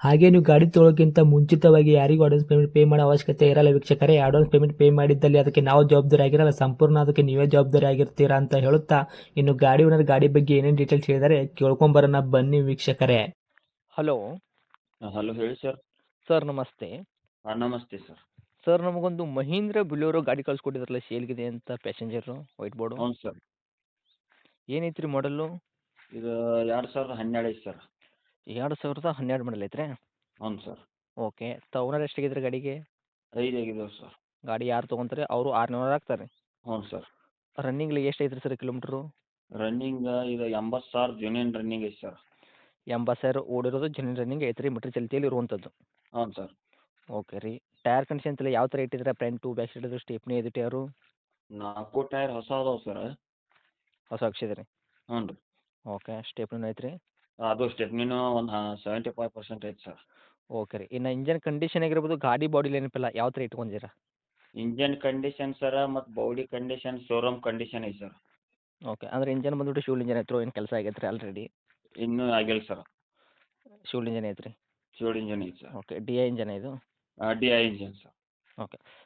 ಹಾಗೆ ನೀವು ಗಾಡಿ ತೊಳೋಕ್ಕಿಂತ ಮುಂಚಿತವಾಗಿ ಯಾರಿಗೂ ಅಡ್ವಾನ್ಸ್ ಪೇಮೆಂಟ್ ಪೇ ಮಾಡೋ ಅವಶ್ಯಕತೆ ಇರಲ್ಲ ವೀಕ್ಷಕರೇ. ಅಡ್ವಾನ್ಸ್ ಪೇಮೆಂಟ್ ಪೇ ಮಾಡಿದ್ದಲ್ಲಿ ಅದಕ್ಕೆ ನಾವು ಜವಾಬ್ದಾರಿ ಆಗಿರಲ್ಲ. ಸಂಪೂರ್ಣ ಅದಕ್ಕೆ ನೀವೇ ಜವಾಬ್ದಾರಿ ಆಗಿರ್ತೀರಾ ಅಂತ ಹೇಳುತ್ತಾ ಇನ್ನು ಗಾಡಿ ಓನರ್ ಗಾಡಿ ಬಗ್ಗೆ ಏನೇನು ಡೀಟೇಲ್ಸ್ ಹೇಳಿದರೆ ಕೇಳ್ಕೊಂಬರೋಣ ಬನ್ನಿ ವೀಕ್ಷಕರೇ. ಹಲೋ ಹಲೋ ಹೇಳಿ ಸರ್ ಸರ್ ನಮಸ್ತೆ. ಹಾಂ ನಮಸ್ತೆ ಸರ್ ಸರ್ ನಮಗೊಂದು ಮಹೀಂದ್ರ ಬುಲೋರೋ ಗಾಡಿ ಕಳ್ಸಿಕೊಟ್ಟಿದ್ರಲ್ಲ ಸೇಲ್ಗಿದೆ ಅಂತ ಪ್ಯಾಸೆಂಜರ್ ವೈಟ್ ಬೋರ್ಡ್ ಹ್ಞೂ ಸರ್ ಏನೈತ್ರಿ ರೀ ಮಾಡಲ್ಲು ಇದು ಎರಡು ಸಾವಿರದ ಹನ್ನೆರಡು ಐತೆ ಸರ್ ಎರಡು ಸಾವಿರದ ಹನ್ನೆರಡು ಮಾಡಲ್ ಐತ್ರಿ? ಹ್ಞೂ ಸರ್. ಓಕೆ ತ ಓನರ್ ಎಷ್ಟಾಗಿದ್ರಿ ಗಾಡಿಗೆ? ಐದು ಆಗಿದಾವೆ ಸರ್. ಗಾಡಿ ಯಾರು ತೊಗೊಂತಾರೆ? ಅವರು ಆರುನೂರು ಹಾಕ್ತಾರೆ. ಹ್ಞೂ ಸರ್. ರನ್ನಿಂಗ್ ಎಷ್ಟು ಐತ್ರಿ ಸರ್ ಕಿಲೋಮೀಟ್ರು? ರನ್ನಿಂಗ್ ಇದು ಎಂಬತ್ತು ಸಾವಿರ ಜೂನಿಯನ್ ರನ್ನಿಂಗ್ ಐತೆ ಸರ್. ಎಂಬತ್ತು ಸಾವಿರ ಓಡಿರೋದು ಜೂನಿಯನ್ ರನ್ನಿಂಗ್ ಐತ್ರಿ ಮೀಟ್ರ್ ಚಲ್ತಿಯಲ್ಲಿ ಇರುವಂಥದ್ದು. ಹ್ಞೂ ಸರ್. ಓಕೆ ರೀ. ಟೈರ್ ಕಂಡೀಷನ್ ಎಲ್ಲ ಯಾವ ಥರ ಇಟ್ಟಿದ್ರೆ ಫ್ರಂಟು ಬ್ಯಾಕ್ ಸೈಡ್ ಸ್ಟೇಪ್ನಿ ಇದು ಟೈರು ನಾಲ್ಕು ಟೈರ್ ಹೊಸ ಅದಾವೆ ಸರ್. ಹೊಸ ಹಾಕ್ಸಿದ್ರಿ ಹ್ಞೂ ರೀ. ಓಕೆ ಸ್ಟೇಪ್ನೂ ಐತ್ರಿ. ಅದು ಸ್ಟೆಪ್ನಿನೂ ಒಂದು ಸೆವೆಂಟಿ ಫೈವ್ ಪರ್ಸೆಂಟ್ ಐತೆ ಸರ್. ಓಕೆ ರೀ. ಇನ್ನು ಇಂಜನ್ ಕಂಡೀಷನ್ ಆಗಿರ್ಬೋದು ಗಾಡಿ ಬಾಡಿ ಏನಪ್ಪಲ್ಲ ಯಾವ ಥರ ಇಟ್ಕೊಂಡಿರ ಇಂಜನ್ ಕಂಡೀಷನ್ ಸರ ಮತ್ತು ಬಾಡಿ ಕಂಡೀಷನ್ ಶೋರೂಮ್ ಕಂಡೀಷನ್ ಐತೆ ಸರ್. ಓಕೆ ಅಂದರೆ ಇಂಜನ್ ಬಂದ್ಬಿಟ್ಟು ಶೂಲ್ ಇಂಜನ್ ಐತ್ರೋ ಏನು ಕೆಲಸ ಆಗೈತೆ ರೀ ಆಲ್ರೆಡಿ ಇನ್ನೂ ಆಗಿಲ್ಲ ಸರ್. ಶೂಲ್ ಇಂಜನ್ ಐತ್ರಿ ಶೂಲ್ ಇಂಜನ್ ಐತೆ sir. Okay D I engine ಇದು? D I engine sir.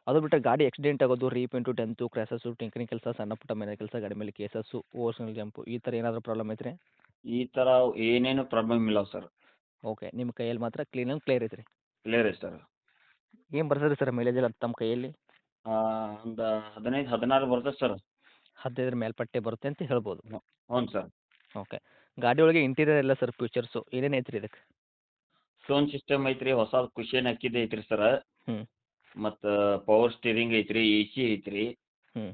ಅದು ಬಿಟ್ಟರೆ ಗಾಡಿ ಆಕ್ಸಿಡೆಂಟ್ ಆಗೋದು ರೀಪೇಂಟು ಟೆಂತು ಕ್ರ್ಯಾಸಸ್ಸು ಟಿಂಕರಿಂಗ್ ಕೆಲಸ ಸಣ್ಣ ಪುಟ್ಟ ಮನೆ ಕೆಲಸ ಗಾಡಿ ಮೇಲೆ ಕೇಸಸ್ಸು ಓವರ್ಸ್ನಲ್ ಜಂಪು ಈ ಥರ ಏನಾದರೂ ಪ್ರಾಬ್ಲಮ್ ಐತ್ರಿ? ಈ ಥರ ಏನೇನು ಪ್ರಾಬ್ಲಮ್ ಇಲ್ಲ ಸರ್ ಓಕೆ ನಿಮ್ಮ ಕೈಯಲ್ಲಿ ಮಾತ್ರ ಕ್ಲೀನ್ ಆ್ಯಂಡ್ ಕ್ಲಿಯರ್ ಐತ್ರಿ. ಕ್ಲಿಯರ್ ಇದೆ ಸರ್ ಏನು ಬರ್ತದೆ ಸರ್ ಮೈಲೇಜ್ ಎಲ್ಲ ತಮ್ಮ ಕೈಯಲ್ಲಿ? ಒಂದು ಹದಿನೈದು ಹದಿನಾರು ಬರ್ತದೆ ಸರ್ ಹದಿನೈದರ ಮೇಲ್ಪಟ್ಟೆ ಬರುತ್ತೆ ಅಂತ ಹೇಳ್ಬೋದು. ಹ್ಞೂ ಸರ್ ಓಕೆ ಗಾಡಿ ಒಳಗೆ ಇಂಟೀರಿಯರ್ ಎಲ್ಲ ಸರ್ ಫ್ಯೂಚರ್ಸು ಏನೇನು ಐತ್ರಿ ಇದಕ್ಕೆ ಸೌಂಡ್ ಸಿಸ್ಟಮ್ ಐತ್ರಿ ಹೊಸ ಕುಶನ್ ಹಾಕಿದ್ದು ಐತ್ರಿ ಸರ್ ಹ್ಮ್. ಮತ್ತು ಪವರ್ ಸ್ಟೀರಿಂಗ್ ಐತ್ರಿ ಎ ಸಿ ಐತ್ರಿ. ಹ್ಮ್.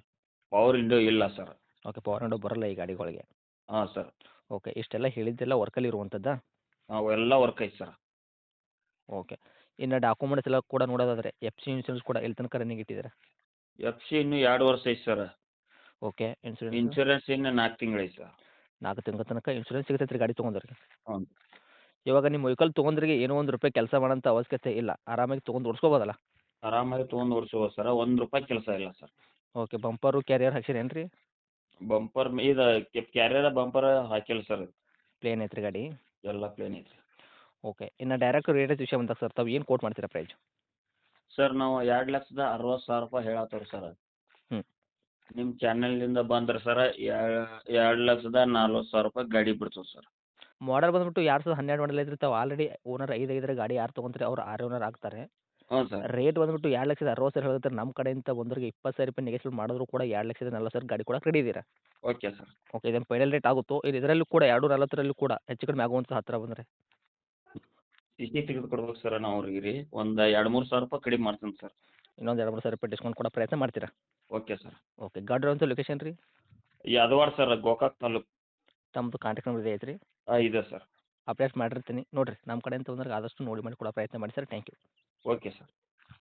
ಪವರ್ ವಿಂಡೋ ಇಲ್ಲ ಸರ್ ಓಕೆ ಪವರ್ ವಿಂಡೋ ಬರಲ್ಲ ಈ ಗಾಡಿಗಳಿಗೆ ಹಾಂ ಸರ್ ಓಕೆ ಇಷ್ಟೆಲ್ಲ ಹೇಳಿದ್ದೆಲ್ಲ ವರ್ಕಲ್ಲಿ ಇರುವಂಥದ್ದಾ ಅವೆಲ್ಲ ವರ್ಕ್ ಐತೆ ಸರ್ ಓಕೆ ಇನ್ನು ಡಾಕ್ಯುಮೆಂಟ್ಸ್ ಎಲ್ಲ ಕೂಡ ನೋಡೋದಾದ್ರೆ ಎಫ್ ಸಿ ಇನ್ಶೂರೆನ್ಸ್ ಕೂಡ ಎಲ್ಲಿ ತನಕ ರನ್ನಿಂಗ್ ಇಟ್ಟಿದ್ದಾರೆ? ಎಫ್ ಸಿ ಇನ್ನು ಎರಡು ವರ್ಷ ಐತೆ ಸರ್ ಓಕೆ ಇನ್ಶೂರೆನ್ಸ್ ಇನ್ಶೂರೆನ್ಸ್ ಇನ್ನು ನಾಲ್ಕು ತಿಂಗಳು ಐತೆ ಸರ್ ನಾಲ್ಕು ತಿಂಗಳ ತನಕ ಇನ್ಶೂರೆನ್ಸ್ ಸಿಗುತ್ತೆ ರೀ ಗಾಡಿ ತೊಗೊಂಡ್ರಿಗೆ? ಹ್ಞೂ. ಇವಾಗ ನಿಮ್ಮ ವೆಹಿಕಲ್ ತೊಗೊಂಡ್ರಿಗೆ ಏನೋ ಒಂದು ರೂಪಾಯಿ ಕೆಲಸ ಮಾಡೋಂಥ ಅವಶ್ಯಕತೆ ಇಲ್ಲ. ಆರಾಮಾಗಿ ತೊಗೊಂಡು ಓಡಿಸ್ಕೋಬೋದಲ್ಲ? ಆರಾಮಾಗಿ ತೊಗೊಂಡು ಓಡಿಸ್ಬೋದು ಸರ್ ಒಂದು ರೂಪಾಯಿ ಕೆಲಸ ಇಲ್ಲ ಸರ್ ಓಕೆ ಬಂಪರು ಕ್ಯಾರಿಯರ್ ಹಾಕ್ಸಿರೇನು ರೀ ಬಂಪರ್ ಇದು ಕ್ಯಾರಿಯರ್ ಬಂಪರ್ ಹಾಕಿಲ್ಲ ಸರ್ ಪ್ಲೇನ್ ಐತ್ರಿ ಗಾಡಿ? ಎಲ್ಲ ಪ್ಲೇನ್ ಐತ್ರಿ. ಓಕೆ ಇನ್ನು ಡೈರೆಕ್ಟ್ ರೇಟ್ ವಿಷಯ ಬಂದಾಗ ಸರ್ ತಾವು ಏನು ಕೋಟ್ ಮಾಡ್ತೀರಾ ಪ್ರೈಸ್ ಸರ್ ನಾವು ಎರಡು ಲಕ್ಷದ ಅರವತ್ತು ಸಾವಿರ ರೂಪಾಯಿ ಹೇಳತ್ತವ್ರಿ ಸರ್ ಹ್ಮ್. ನಿಮ್ಮ ಚಾನಲ್ನಿಂದ ಬಂದ್ರೆ ಸರ್ ಎರಡು ಲಕ್ಷದ ನಲ್ವತ್ತು ಸಾವಿರ ರೂಪಾಯಿ ಗಾಡಿ ಬಿಡ್ತದೆ ಸರ್ ಮಾಡಲ್ ಬಂದ್ಬಿಟ್ಟು ಎರಡು ಸಾವಿರದ ಹನ್ನೆರಡು ಮಾಡಲ್ ಐತ್ರಿ ತಾವು. ಆಲ್ರೆಡಿ ಓನರ್ ಐದು ಐದರ ಗಾಡಿ ಯಾರು ತೊಗೊಂತಾರೆ ಅವ್ರು ಆರು ಓನರ್ ಆಗ್ತಾರೆ. ಹ್ಞೂ ಸರ್. ರೇಟ್ ಬಂದ್ಬಿಟ್ಟು ಎರಡು ಲಕ್ಷದ ಅರವತ್ತು ಸಾವಿರ ಹೇಳಿದ್ರೆ ನಮ್ಮ ಕಡೆಯಿಂದ ಒಂದರಿಗೆ ಇಪ್ಪತ್ತು ಸಾವಿರ ರೂಪಾಯಿ ನೆಗೆಸ್ಬಿಟ್ ಮಾಡಿದ್ರು ಕೂಡ ಎರಡು ಲಕ್ಷದ ನಲ್ವತ್ತು ಸಾವಿರ ಗಾಡಿ ಕೂಡ ರೆಡಿ ಇದ್ದೀರಾ ಓಕೆ ಸರ್. ಓಕೆ ಇದನ್ನು ಫೈನಲ್ ರೇಟ್ ಆಗುತ್ತೋ? ಇದು ಇದರಲ್ಲೂ ಕೂಡ ಎರಡು ನಲ್ವತ್ತರಲ್ಲೂ ಕೂಡ ಹೆಚ್ಚು ಕಡಿಮೆ ಆಗುವಂಥ ಹತ್ತಿರ ಬಂದರೆ. ಟಿ ಸಿ ತೆಗೆದು ಕೊಡ್ಬೇಕು ಸರ್ ನಾವು ಅವ್ರಿಗೆ ರೀ. ಒಂದು ಎರಡು ಮೂರು ಸಾವಿರ ರೂಪಾಯಿ ಕಡಿಮೆ ಮಾಡ್ತೀನಿ ಸರ್. ಇನ್ನೊಂದು ಎರಡು ಮೂರು ಸಾವಿರ ರೂಪಾಯಿ ಡಿಸ್ಕೌಂಟ್ ಕೊಡೋ ಪ್ರಯತ್ನ ಮಾಡ್ತೀರಾ? Okay sir. ಓಕೆ ಗಾಡಿ ಅಂತ ಲೊಕೇಶನ್ ರೀ? ಯಾದವಾಡ ಸರ್ ಗೋಕಾಕ್ ತಾಲೂಕು. ತಮ್ಮದು ಕಾಂಟ್ಯಾಕ್ಟ್ ನಂಬರ್ ಇದೆ ಐತ್ರಿ? ಇದೆ ಸರ್. ಅಪ್ಡೇಟ್ ಮಾಡಿರ್ತೀನಿ. ನೋಡಿರಿ ನಮ್ಮ ಕಡೆಯಿಂದ ಬಂದ್ರೆ ಆದಷ್ಟು ನೋಡಿ ಮಾಡಿ ಕೊಡೋ ಪ್ರಯತ್ನ ಮಾಡಿ sir. Thank you okay sir